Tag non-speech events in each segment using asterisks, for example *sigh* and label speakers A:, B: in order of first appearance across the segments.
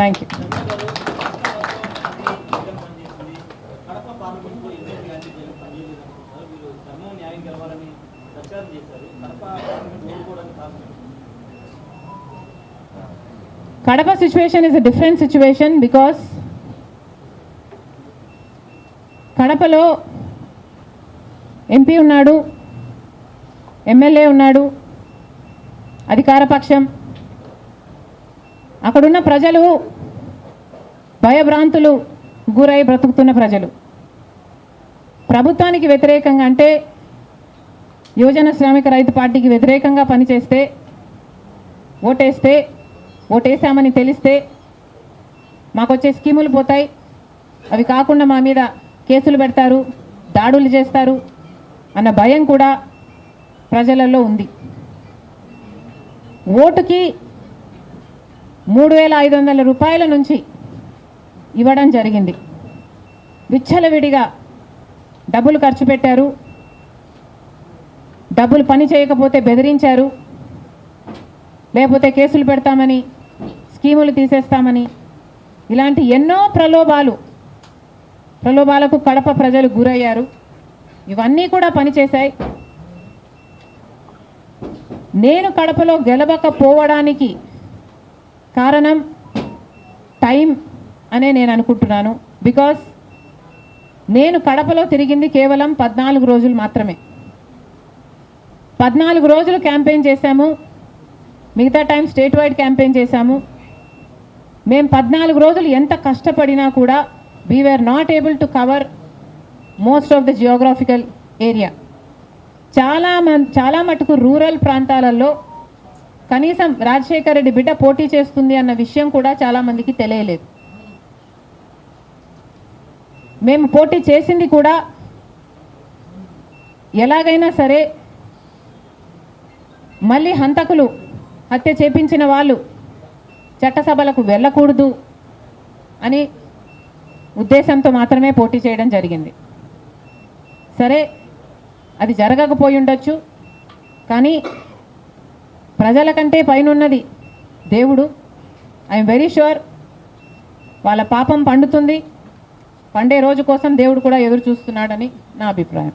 A: Thank you
B: Kadapa
A: situation is a different situation because కడపలో MP ఉన్నాడు MLA ఉన్నాడు అధికార పక్షం అక్కడున్న ప్రజలు భయభ్రాంతులు గురై బ్రతుకుతున్న ప్రజలు. ప్రభుత్వానికి వ్యతిరేకంగా అంటే యువజన శ్రామిక రైతు పార్టీకి వ్యతిరేకంగా పనిచేస్తే ఓటేస్తే ఓటేసామని తెలిస్తే మాకు వచ్చే స్కీములు పోతాయి. అవి కాకుండా మా మీద కేసులు పెడతారు దాడులు చేస్తారు అన్న భయం కూడా ప్రజలలో ఉంది. ఓటుకి మూడు వేల ఐదు వందల రూపాయల నుంచి ఇవ్వడం జరిగింది. విచ్చలవిడిగా డబ్బులు ఖర్చు పెట్టారు. డబ్బులు పని చేయకపోతే బెదిరించారు. లేకపోతే కేసులు పెడతామని స్కీములు తీసేస్తామని ఇలాంటి ఎన్నో ప్రలోభాలు ప్రలోభాలకు కడప ప్రజలు గురయ్యారు. ఇవన్నీ కూడా పనిచేశాయి. నేను కడపలో గెలవకపోవడానికి కారణం టైం అనే నేను అనుకుంటున్నాను. బికాస్ నేను కడపలో తిరిగింది కేవలం పద్నాలుగు రోజులు మాత్రమే. పద్నాలుగు రోజులు క్యాంపెయిన్ చేశాము. మిగతా టైం స్టేట్ వైడ్ క్యాంపెయిన్ చేశాము. మేము పద్నాలుగు రోజులు ఎంత కష్టపడినా కూడా we're not able to cover most of the geographical area చాలా మ చాలా మటుకు రూరల్ ప్రాంతాలలో కనీసం రాజశేఖర రెడ్డి బిడ్డ పోటీ చేస్తుంది అన్న విషయం కూడా చాలామందికి తెలియలేదు. మేము పోటీ చేసింది కూడా ఎలాగైనా సరే మళ్ళీ హంతకులు హత్య చేపించిన వాళ్ళు చట్టసభలకు వెళ్ళకూడదు అని ఉద్దేశంతో మాత్రమే పోటీ చేయడం జరిగింది. సరే అది జరగకపోయి ఉండొచ్చు కానీ ప్రజల కంటే పైనున్నది దేవుడు. ఐఎమ్ వెరీ షూర్ వాళ్ళ పాపం పండుతుంది. పండే రోజు కోసం దేవుడు కూడా ఎదురు చూస్తున్నాడని నా అభిప్రాయం.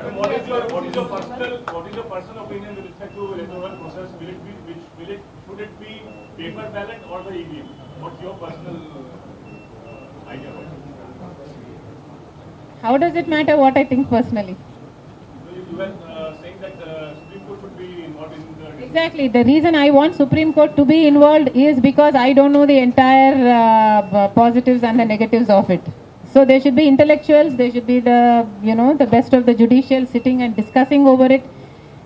C: What is your what is your personal what is your personal opinion with respect to electoral process? Will it be which will it should it be paper ballot or the EVM? What's your personal uh, idea about it?
A: How does it matter what I think
C: personally? You were uh, saying that uh, Supreme Court should be involved in the
A: exactly the reason I want Supreme Court to be involved is because I don't know the entire uh, positives and the negatives of it. So there should be intellectuals, there should be the, you know, the best of the judicial sitting and discussing over it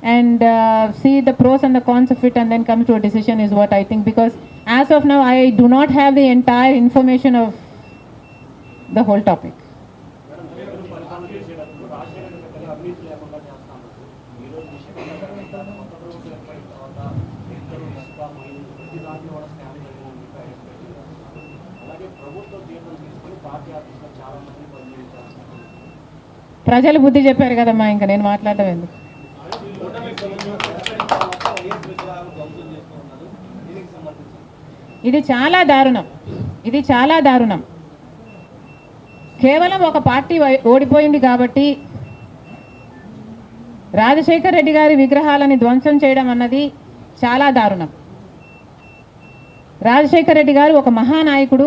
A: and uh, see the pros and the cons of it and then come to a decision is what I think. Because as of now, I do not have the entire information of the whole topic. ప్రజలు బుద్ధి చెప్పారు కదమ్మా ఇంకా నేను మాట్లాడడం ఎందుకు? ఇది చాలా దారుణం. ఇది చాలా దారుణం. కేవలం ఒక పార్టీ ఓడిపోయింది కాబట్టి రాజశేఖర్ రెడ్డి గారి విగ్రహాలని ధ్వంసం చేయడం అన్నది చాలా దారుణం. రాజశేఖర్ రెడ్డి గారు ఒక మహానాయకుడు.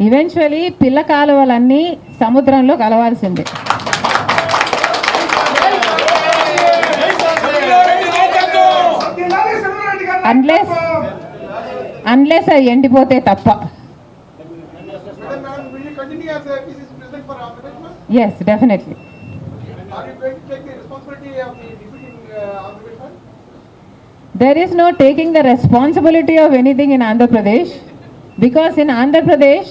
A: ఈవెన్చువలీ పిల్ల కాలువలన్నీ సముద్రంలో కలవాల్సిందే. అన్లెస్ అన్లెస్ అవి ఎండిపోతే తప్ప. Yes definitely there is no taking the responsibility of anything in Andhra Pradesh because in Andhra Pradesh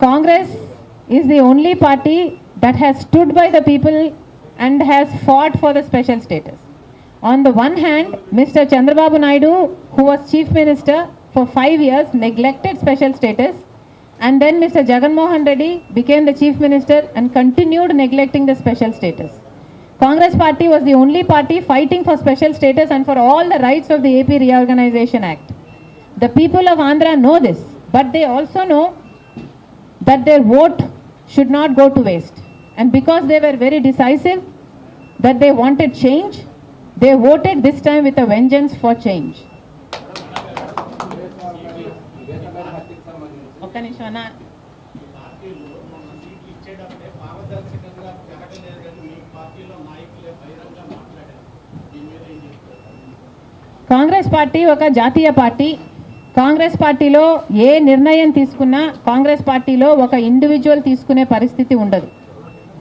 A: Congress is the only party that has stood by the people and has fought for the special status. On the one hand, Mr. Chandrababu Naidu, who was chief minister for five years, neglected special status. And then Mr. Jagan Mohan Reddy became the chief minister and continued neglecting the special status. Congress party was the only party fighting for special status and for all the rights of the AP Reorganization Act. The people of Andhra know this, but they also know that their vote should not go to waste. And because they were very decisive, that they wanted change, they voted this time with a vengeance for change. ఒక్క నిమిషం అన్న Congress party ఒక జాతీయ party Congress పార్టీలో ఏ నిర్ణయం తీసుకున్నా కాంగ్రెస్ పార్టీలో ఒక ఇండివిజువల్ తీసుకునే పరిస్థితి ఉండదు.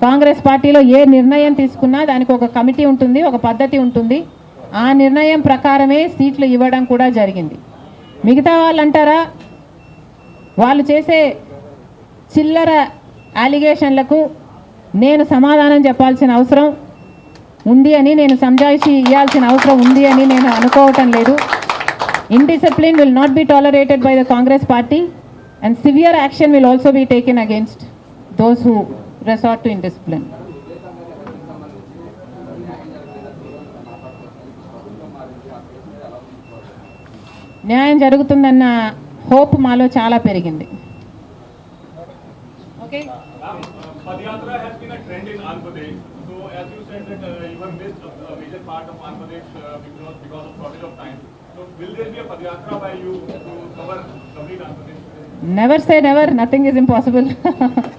A: కాంగ్రెస్ పార్టీలో ఏ నిర్ణయం తీసుకున్నా దానికి ఒక కమిటీ ఉంటుంది ఒక పద్ధతి ఉంటుంది. ఆ నిర్ణయం ప్రకారమే సీట్లు ఇవ్వడం కూడా జరిగింది. మిగతా వాళ్ళు అంటారా వాళ్ళు చేసే చిల్లర అలిగేషన్లకు నేను సమాధానం చెప్పాల్సిన అవసరం ఉంది అని నేను సంజాయిషి ఇవ్వాల్సిన అవసరం ఉంది అని నేను అనుకోవటం లేదు. Indiscipline will not be tolerated by the Congress party and severe action will also be taken against those who resort to indiscipline. న్యాయం జరుగుతుందన్న హోప్ మాలో చాలా పెరిగింది okay
C: Ma'am, uh, Padyatra has been a trend in Andhra Pradesh. So as you said that uh, you have missed a, a major part of Andhra Pradesh uh, because, because of shortage of time.
A: Never say never. Nothing is impossible. *laughs*